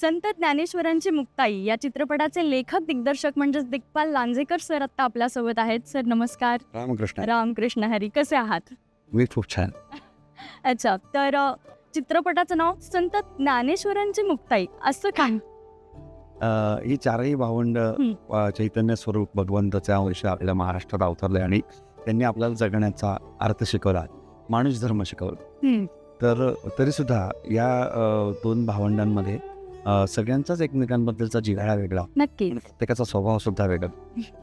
संत ज्ञानेश्वरांची मुक्ताई या चित्रपटाचे लेखक दिग्दर्शक म्हणजेच दिग्पाल लांजेकर सर आत्ता आपल्यासोबत आहेत. सर नमस्कार. रामकृष्ण. रामकृष्ण हरी कसे आहात? मी खूप छान. अच्छा तर चित्रपटाचं नाव संत ज्ञानेश्वरांची मुक्ताई असं काय ही चारही भावंड चैतन्य स्वरूप भगवंताच्या वर्ष आपल्या महाराष्ट्रात अवतरले आणि त्यांनी आपल्याला जगण्याचा अर्थ शिकवला. माणूस धर्म शिकवला. हं, तर तरीसुद्धा या दोन भावंडांमध्ये सगळ्यांचाच एकमेकांबद्दलचा जिव्हाळा वेगळा. नक्की प्रत्येकाचा स्वभाव सुद्धा वेगळा.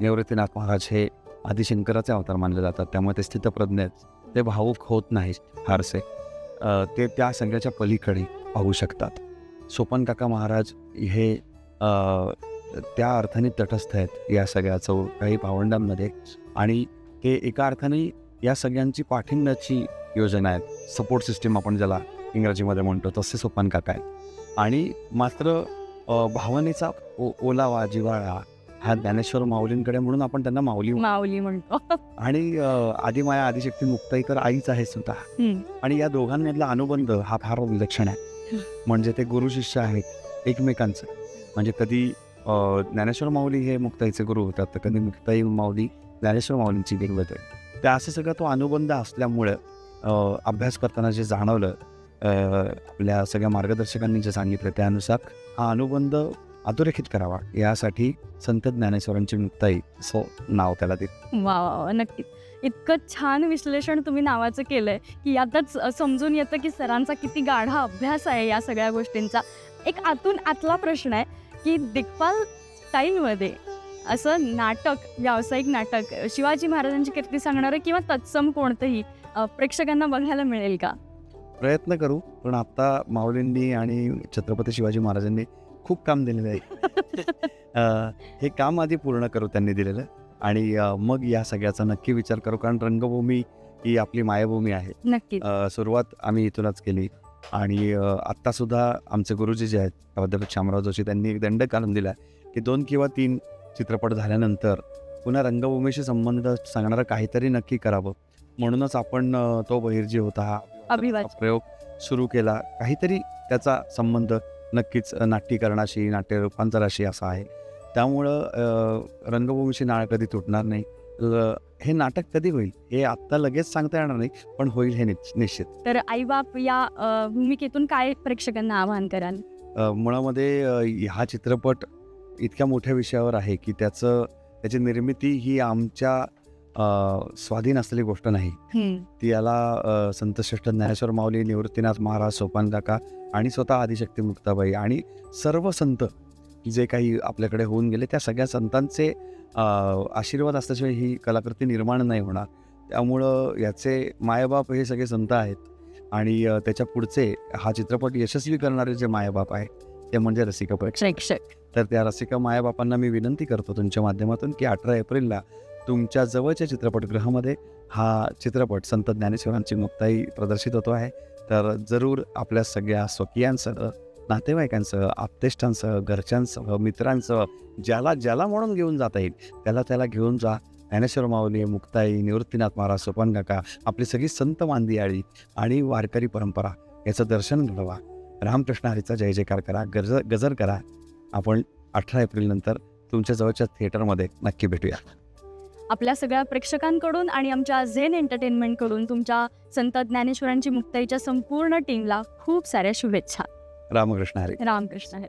निवृत्तीनाथ महाराज हे आदिशंकराचे अवतार मानले जातात. त्यामुळे ते स्थितप्रज्ञ आहेत. ते भावूक होत नाहीत फारसे. ते त्या सगळ्याच्या पलीकडे पाहू शकतात. सोपन काका महाराज हे त्या अर्थाने तटस्थ आहेत या सगळ्या चौ काही भावंडांमध्ये. आणि ते एका अर्थाने या सगळ्यांची पाठिंब्याची योजना आहेत. सपोर्ट सिस्टीम आपण ज्याला इंग्रजीमध्ये म्हणतो तसे सोपान काका आहेत. आणि मात्र भावनेचा ओलावा जिव्हाळा हा ज्ञानेश्वर माऊलींकडे म्हणून आपण त्यांना माऊली. माऊली म्हणतो. आणि अ, आदिमाया आदिशक्ती मुक्ताईकर आईच आहे सुद्धा. हं, आणि या दोघांमधला अनुबंध हा फार विलक्षण आहे. म्हणजे ते गुरु शिष्य आहेत एकमेकांचं. म्हणजे कधी ज्ञानेश्वर माऊली हे मुक्ताईचे गुरु होतात तर कधी मुक्ताई माऊली ज्ञानेश्वर माऊलींची आहे तर असं सगळं तो अनुबंध असल्यामुळं अभ्यास करताना जे जाणवलं आपल्या सगळ्या मार्गदर्शकांनी जे सांगितलं त्यानुसार हा अनुबंध अधोरेखित करावा. यासाठी संत ज्ञानेश्वरांची मुक्ताई असं नाव त्याला देत वा वा नक्कीच. इतकं छान विश्लेषण तुम्ही नावाचं केलंय की यातच समजून येतं की सरांचा किती गाढा अभ्यास आहे या सगळ्या गोष्टींचा. एक आतून आतला प्रश्न आहे की दिग्पाल स्टाईलमध्ये असं नाटक व्यावसायिक नाटक शिवाजी महाराजांची कीर्ती सांगणारं किंवा तत्सम कोणतंही प्रेक्षकांना बघायला मिळेल का? प्रयत्न करू पण आता माऊलींनी आणि छत्रपती शिवाजी महाराजांनी खूप काम दिलेलं आहे. हे काम आधी पूर्ण करू त्यांनी दिलेलं आणि मग या सगळ्याचा नक्की विचार करू कारण रंगभूमी ही आपली मायभूमी आहे. नक्कीच. अ, सुरुवात आम्ही इथूनच केली आणि अ, आत्तासुद्धा आमचे गुरुजी जे आहेत प्राध्यापक शामराव जोशी त्यांनी एक दंड काढून दिला की दोन किंवा तीन चित्रपट झाल्यानंतर पुन्हा रंगभूमीशी संबंध सांगणारं काहीतरी नक्की करावं. म्हणूनच आपण तो बहिर्जी होता हा अभिवाचन. प्रयोग सुरू केला. काहीतरी त्याचा संबंध नक्कीच नाट्यीकरणाशी नाट्य रूपांतराशी असा आहे. त्यामुळं रंगभूमीची नाळ कधी तुटणार नाही. हे नाटक कधी होईल हे आत्ता लगेच सांगता येणार नाही पण होईल हे निश्च- निश्चित. तर आईबाप या अ, भूमिकेतून काय प्रेक्षकांना आवाहन कराल? मुळामध्ये हा चित्रपट इतक्या मोठ्या विषयावर आहे की त्याचं त्याची निर्मिती ही आमच्या स्वाधीन असलेली गोष्ट नाही. हं, ती याला संतश्रेष्ठ ज्ञानेश्वर माऊली निवृत्तीनाथ महाराज सोपान काका आणि स्वतः आदिशक्ती मुक्ताबाई आणि सर्व संत जे काही आपल्याकडे होऊन गेले त्या सगळ्या संतांचे आशीर्वाद असल्याशिवाय ही कलाकृती निर्माण नाही होणार. त्यामुळं याचे मायबाप हे सगळे संत आहेत आणि त्याच्या पुढचे हा चित्रपट यशस्वी करणारे जे मायबाप आहेत ते म्हणजे रसिका प्रेक्षक. तर त्या रसिका मायाबापांना मी विनंती करतो तुमच्या माध्यमातून की अठरा एप्रिलला तुमच्या जवळच्या चित्रपटगृहामध्ये हा चित्रपट संत ज्ञानेश्वरांची मुक्ताई प्रदर्शित होतो आहे. तर जरूर आपल्या सगळ्या स्वकीयांसह नातेवाईकांसह आप्तेष्टांसह घरच्यांसह मित्रांसह ज्याला ज्याला म्हणून घेऊन जाता येईल त्याला त्याला घेऊन जा. ज्ञानेश्वर माऊली मुक्ताई निवृत्तीनाथ महाराज सोपान काका आपली सगळी संत मांदियाळी आणि वारकरी परंपरा याचं दर्शन घडवा. रामकृष्ण हरीचा जय जयकार करा गजर गजर करा. आपण अठरा एप्रिल नंतर तुमच्या जवळच्या थिएटरमध्ये नक्की भेटूया. आपल्या सगळ्या प्रेक्षकांकडून आणि आमच्या झेन एंटरटेनमेंटकडून तुमच्या संत ज्ञानेश्वरांची मुक्ताईच्या संपूर्ण टीमला खूप साऱ्या शुभेच्छा. रामकृष्ण हरी. रामकृष्ण हरी.